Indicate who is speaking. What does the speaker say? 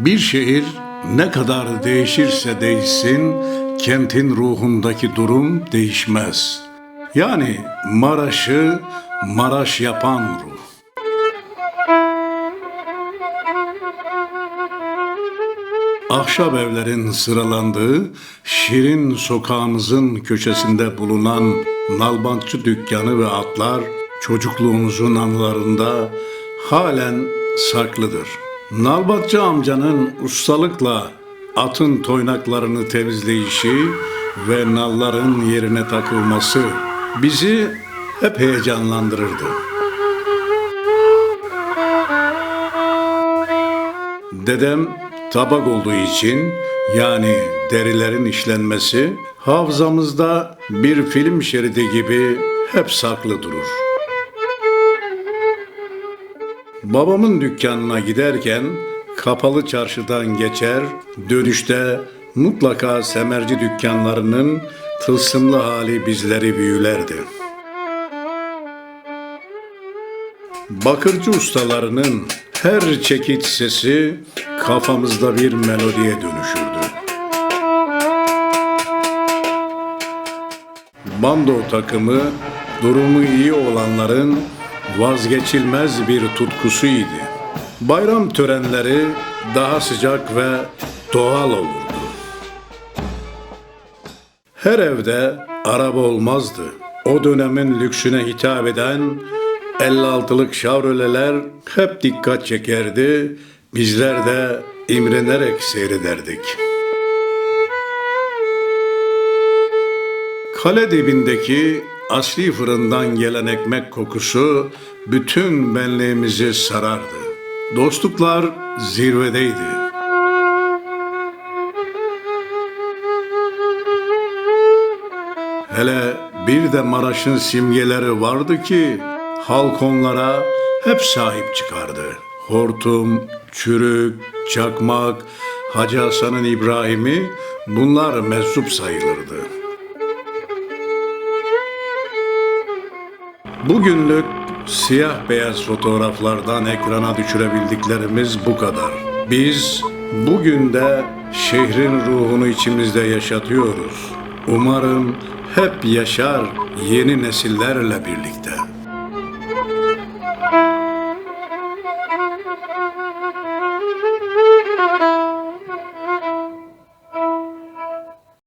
Speaker 1: Bir şehir ne kadar değişirse değişsin, kentin ruhundaki durum değişmez. Yani Maraş'ı Maraş yapan ruh. Ahşap evlerin sıralandığı şirin sokağımızın köşesinde bulunan nalbantçı dükkanı ve atlar çocukluğumuzun anılarında halen saklıdır. Nalbantçı amcanın ustalıkla atın toynaklarını temizleyişi ve nalların yerine takılması bizi hep heyecanlandırırdı. Dedem tabak olduğu için yani derilerin işlenmesi hafızamızda bir film şeridi gibi hep saklı durur. Babamın dükkanına giderken kapalı çarşıdan geçer, dönüşte mutlaka semerci dükkanlarının tılsımlı hali bizleri büyülerdi. Bakırcı ustalarının her çekiç sesi kafamızda bir melodiye dönüşürdü. Bando takımı durumu iyi olanların vazgeçilmez bir tutkusuydu. Bayram törenleri daha sıcak ve doğal olurdu. Her evde araba olmazdı. O dönemin lüksüne hitap eden 56'lık şavroleler hep dikkat çekerdi. Bizler de imrenerek seyrederdik. Kale dibindeki asli fırından gelen ekmek kokusu bütün benliğimizi sarardı. Dostluklar zirvedeydi. Hele bir de Maraş'ın simgeleri vardı ki halk onlara hep sahip çıkardı. Hortum, çürük, çakmak, Hacı Hasan'ın İbrahim'i bunlar meczup sayılırdı. Bugünlük siyah beyaz fotoğraflardan ekrana düşürebildiklerimiz bu kadar. Biz bugün de şehrin ruhunu içimizde yaşatıyoruz. Umarım hep yaşar yeni nesillerle birlikte.